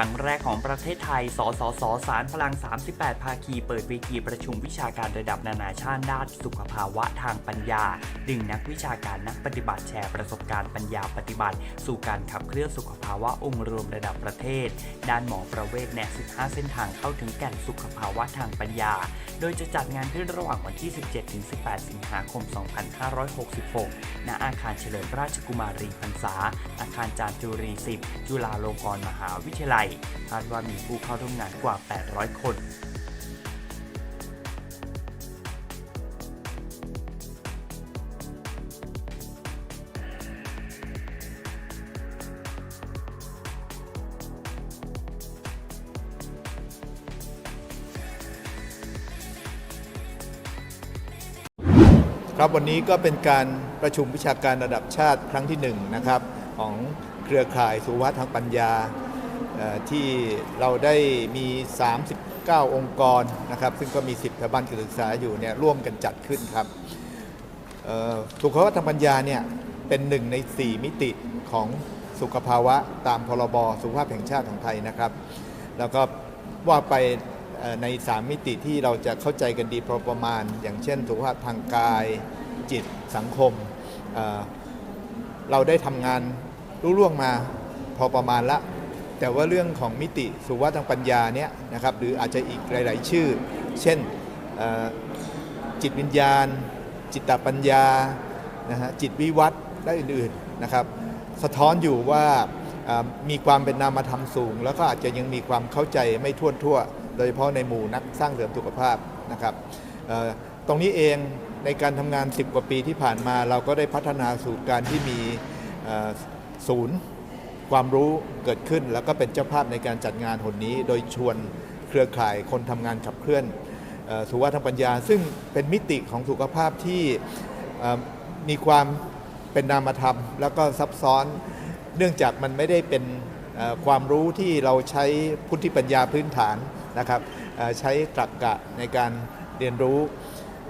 ครั้งแรกของประเทศไทย สสส สารพลัง 38 ภาคี เปิดเวทีประชุมวิชาการระดับนานาชาติด้านสุขภาวะทางปัญญา ดึงนักวิชาการนักปฏิบัติแชร์ประสบการณ์ปัญญาปฏิบัติ สู่การขับเคลื่อนสุขภาวะองค์รวมระดับประเทศ ด้านหมอประเวศแนะ 15 เส้นทางเข้าถึงแก่นสุขภาวะทางปัญญา โดยจะจัดงานขึ้นระหว่างวันที่ 17-18 สิงหาคม 2566 ณ อาคารเฉลิมราชกุมารีพรรษา อาคารจามจุรี 10 จุฬาลงกรณ์มหาวิทยาลัยคาดว่ามีผู้เข้าร่วมงานกว่า 800 คนครับวันนี้ก็เป็นการประชุมวิชาการระดับชาติครั้งที่หนึ่งนะครับของเครือข่ายสุวัฒทางปัญญา ที่เราได้มี 39 องค์กรนะครับ ซึ่งก็มี 10สถาบันการศึกษาอยู่เนี่ยร่วมกันจัดขึ้นครับสุขภาพทางปัญญาเนี่ยเป็นหนึ่งใน 4 มิติของสุขภาวะตามพรบสุขภาพแห่งชาติของไทยนะครับ แล้วก็ว่าไปใน 3 มิติที่เราจะเข้าใจกันดีพอประมาณ อย่างเช่น สุขภาพทางกายจิตสังคมเเราได้ทำงานรุ่ล่วงมาพอประมาณละ แต่ว่าเรื่องของมิติสุขภาพทางปัญญาเนี่ยนะครับหรืออาจจะอีกหลาย ๆ ชื่อ เช่นจิตวิญญาณ จิตตปัญญานะฮะจิตวิวัฒน์และอื่น ๆ นะครับ สะท้อนอยู่ว่ามีความเป็นนามธรรมสูง แล้วก็อาจจะยังมีความเข้าใจไม่ทั่วทั่ว โดยเฉพาะในหมู่นักสร้างเสริมสุขภาพนะครับตรงนี้เองในการทำงาน 10 กว่าปีที่ผ่านมา เราก็ได้พัฒนาสู่การที่มีศูนย์ ความรู้เกิดขึ้นแล้วก็เป็นเจ้าภาพในการจัดงานหนนี้ โดยชวนเครือข่ายคนทำงานขับเคลื่อนสุขภาพทางปัญญา ซึ่งเป็นมิติของสุขภาพที่มีความเป็นนามธรรม แล้วก็ซับซ้อน เนื่องจากมันไม่ได้เป็นความรู้ที่เราใช้พุทธิปัญญาพื้นฐานนะครับใช้ตรรกะในการเรียนรู้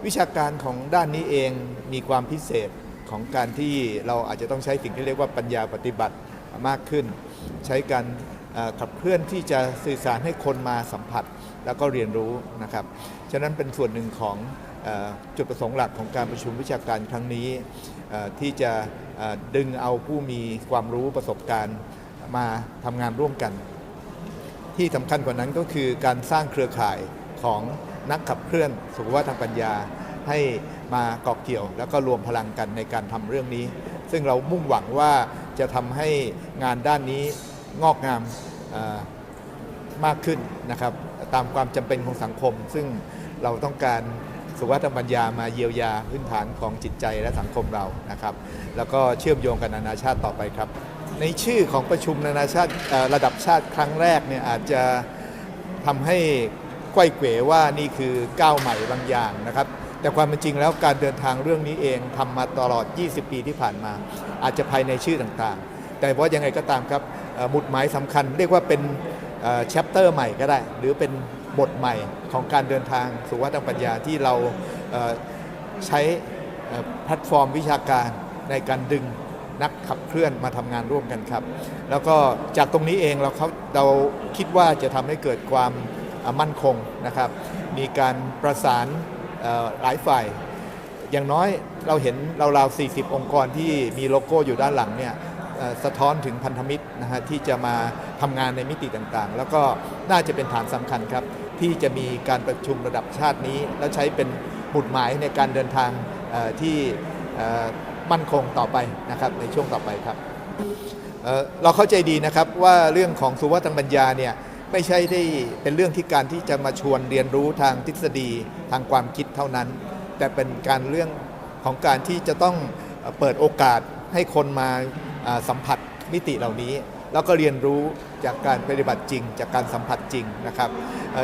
วิชาการของด้านนี้เองมีความพิเศษของการที่เราอาจจะต้องใช้สิ่งที่เรียกว่าปัญญาปฏิบัติ มากขึ้น ใช้การขับเคลื่อนที่จะสื่อสารให้คนมาสัมผัสแล้วก็เรียนรู้นะครับ ฉะนั้นเป็นส่วนหนึ่งของอจุดประสงค์หลักของการประชุมวิชาการครั้งนี้ที่จะดึงเอาผู้มีความรู้ประสบการณ์มาทำงานร่วมกัน ที่สำคัญกว่านั้นก็คือการสร้างเครือข่ายของนักขับเคลื่อนสุขภาพทางปัญญาให้มาเกาะเกี่ยว แล้วก็รวมพลังกันในการทำเรื่องนี้ ซึ่งเรามุ่งหวังว่า จะทำให้งานด้านนี้งอกงามมากขึ้นนะครับ ตามความจำเป็นของสังคม ซึ่งเราต้องการสุขภาพทางปัญญามาเยียวยาพื้นฐานของจิตใจและสังคมเรานะครับ แล้วก็เชื่อมโยงกันนานาชาติต่อไปครับ ในชื่อของประชุมนานาชาติระดับชาติครั้งแรกเนี่ยอาจจะทำให้ไขว้เขวว่านี่คือก้าวใหม่บางอย่างนะครับ แต่ความเป็นจริงแล้วการเดินทางเรื่องนี้เองทำมาตลอด 20 ปีที่ผ่านมา อาจจะภายในชื่อต่างๆ แต่ว่ายังไงก็ตามครับหมุดหมายสำคัญ เรียกว่าเป็นแชปเตอร์ใหม่ก็ได้ หรือเป็นบทใหม่ของการเดินทางสู่วัฒนปัญญาที่เราใช้แพลตฟอร์มวิชาการในการดึงนักขับเคลื่อนมาทำงานร่วมกันครับ แล้วก็จากตรงนี้เองเราเขาเราคิดว่าจะทำให้เกิดความมั่นคงนะครับ มีการประสาน หลายฝ่าย อย่างน้อยเราเห็นราวๆ40 องค์กรที่มีโลโก้อยู่ด้านหลังเนี่ยสะท้อนถึงพันธมิตรนะฮะที่จะมาทำงานในมิติต่างๆ แล้วก็น่าจะเป็นฐานสำคัญครับ ที่จะมีการประชุมระดับชาตินี้ แล้วใช้เป็นหมุดหมายในการเดินทางที่มั่นคงต่อไปนะครับในช่วงต่อไปครับ เราเข้าใจดีนะครับว่าเรื่องของสุวัฒนปัญญาเนี่ย ไม่ใช่ได้เป็นเรื่องที่การที่จะมาชวนเรียนรู้ทางทฤษฎีทางความคิดเท่านั้น แต่เป็นการเรื่องของการที่จะต้องเปิดโอกาสให้คนมาสัมผัสมิติเหล่านี้ แล้วก็เรียนรู้จากการปฏิบัติจริง จากการสัมผัสจริงนะครับ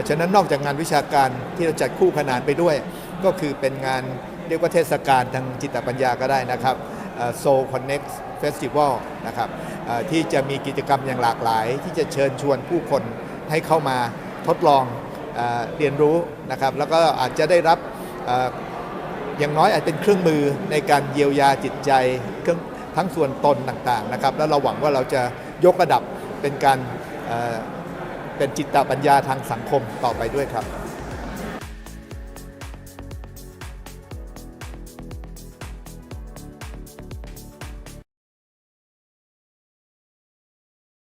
ฉะนั้นนอกจากงานวิชาการที่เราจัดคู่ขนานไปด้วย ก็คือเป็นงานเรียกว่าเทศกาลทางจิตปัญญาก็ได้นะครับโซ Connect Festival นะครับที่จะมีกิจกรรมอย่างหลากหลาย ที่จะเชิญชวนผู้คน ให้เข้ามาทดลองเรียนรู้นะครับแล้วก็อาจจะได้รับอย่างน้อยอาจเป็นเครื่องมือในการเยียวยาจิตใจเครื่องทั้งส่วนตนต่างๆนะครับแล้วเราหวังว่าเราจะยกระดับเป็นการเอ่อเป็นจิตปัญญาทางสังคมต่อไปด้วยครับ